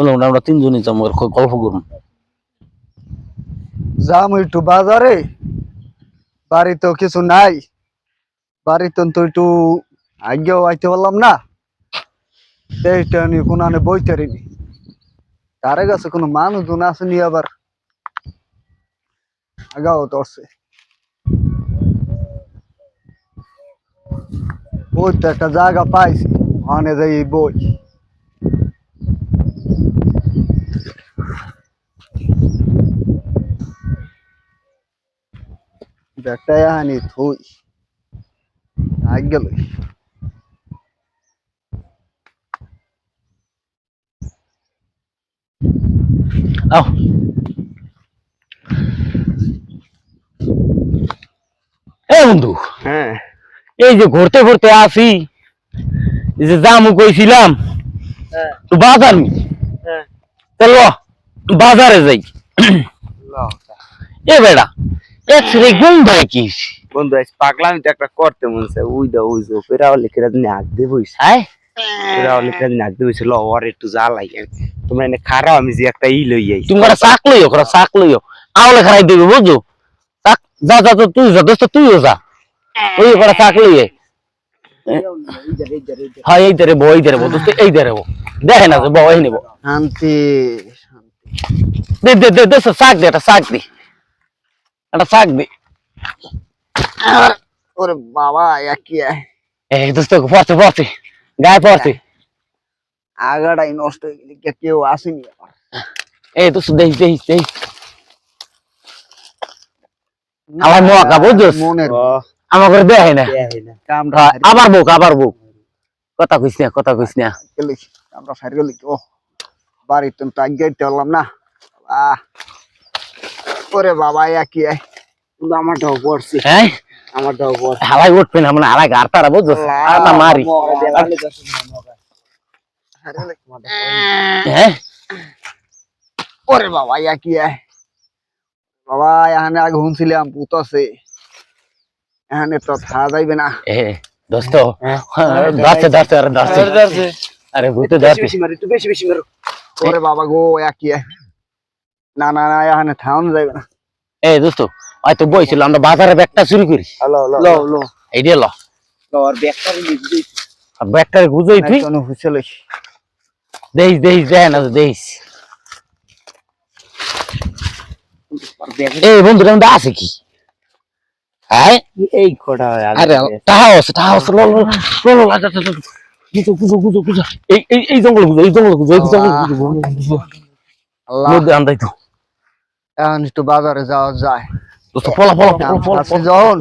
চলো আমরা তিনজনই যাব গল্প করুন। যাম একটু বাজারে বাড়িতে কিছু নাই। বাড়িতে তো একটু আগেও আইতে পারলাম না। এইটা নিয়ে তারে কাছে কোনো মানুষজন আসেনি আবার? আগাও ধরছে ওই তো একটা জায়গা পাইছি, ওখানে যাই বই। ব্যাগটাই আনি থুই। আগ গেল। আও এ বন্ধু হ্যাঁ। এই যে ঘুরতে ঘুরতে আসি এই যে জামু কইছিলাম তো বাজার নি? চলো বাজারে যাই। এ বেড়া এক্সরে গন্ধ কি? বন্ধু আজ পাগলামি তো একটা করতে মনছে উই দা উই জো পেরাও লিখে দিন আগ দে বইস হ্যাঁ। পেরাও লিখে দিন আগ দে বইস ল ওর একটু জ্বালাই। তোমরা এনে খারাপ আমি যে একটা ই লই যাই তুমি করে চাক লইও করে চাক লইও। আওলে খারাই দিবি বুঝছ? চাক যা যা যা, তুই যা দোস্ত তুইও যা। ওই করে চাক লইয়ে। হ্যাঁ এই দেরে বো এই দেরে বো দোস্ত এই দেরে বো দেখে না যে বো এই নিবো। শান্তি দে দে দে দোস্ত শাক দে একটা শাক দে। একটা শাক দে ওরে বাবা একই এই দোস্ত পড়ছে পড়ছে গায়ে পড়ছে আগাটাই নষ্ট হয়ে গেলে কেউ আসেনি। এই দোস্ত দেখিস দেখিস দেখিস আমার মোয়াকা বুঝছস মনের আমার করে দেখে না। হ্যাঁ, আবার বুক আবার বুক কথা কইস না কথা কইস না। আমরা সারি গেলি ও পারলাম না। আহ। ওরে বাবা একই আমারটাও পড়ছে। হ্যাঁ আমারটাও পড়ছে। হালাই উঠবে না মানে হালাই গাড়তারা বুঝছস আটা মারি। হ্যাঁ ওরে বাবা একই বাবা এখানে আগে শুনছিলাম পুত আছে। এখানে তো থাকা যাইবে না। এ দোস্ত। ধরছে ধরছে আরে ধরছে। আরে ভূতে বেশি ধরছে বেশি মারি তুই বেশি বেশি মারো। ওরে বাবা গো একই না না না এখানে থাম যাইবে না। এই দোস্ত হয়তো বইছিল আমরা বাজারে ব্যাগটা চুরি করি লো লো এই দিয়ে ল। ওর ব্যাগটা ব্যাগটা গুজই তুই। না এই বন্ধু আছে কি? হ্যাঁ এই আরে টাহা আছে টাহা আছে লো লো লো লো লাগা লাগা গুজো গুজো গুজো গুজো। এই এই এই জঙ্গল গুজো এই জঙ্গল গুজো এই জঙ্গল আল্লাহ। আন্দাই তো। এখন একটু বাজারে যাওয়া যায় পলা পলা যখন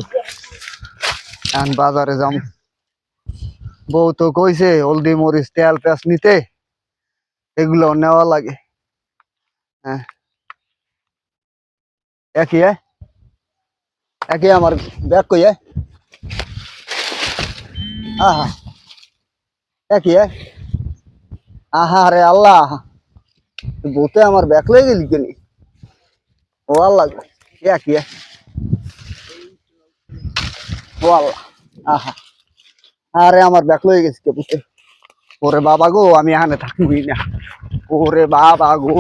এখন বাজারে যাম বউ তো কইছে হলদি মরিচ তেল পেঁয়াজ নিতে এগুলো নেওয়া লাগে হ্যাঁ একই একই আমার ব্যাগ কই আহা একই আহা রে আল্লাহ বউতে আমার ব্যাগ লয়ে গেলি কেনি একই হ্যাঁ ও আল্লাহ আহা। আরে, আমার ব্যাক লয়ে গেছে কে বুঝতে ওরে বাবা গো, আমি এখানে থাকবই না। ওরে বাবা গো।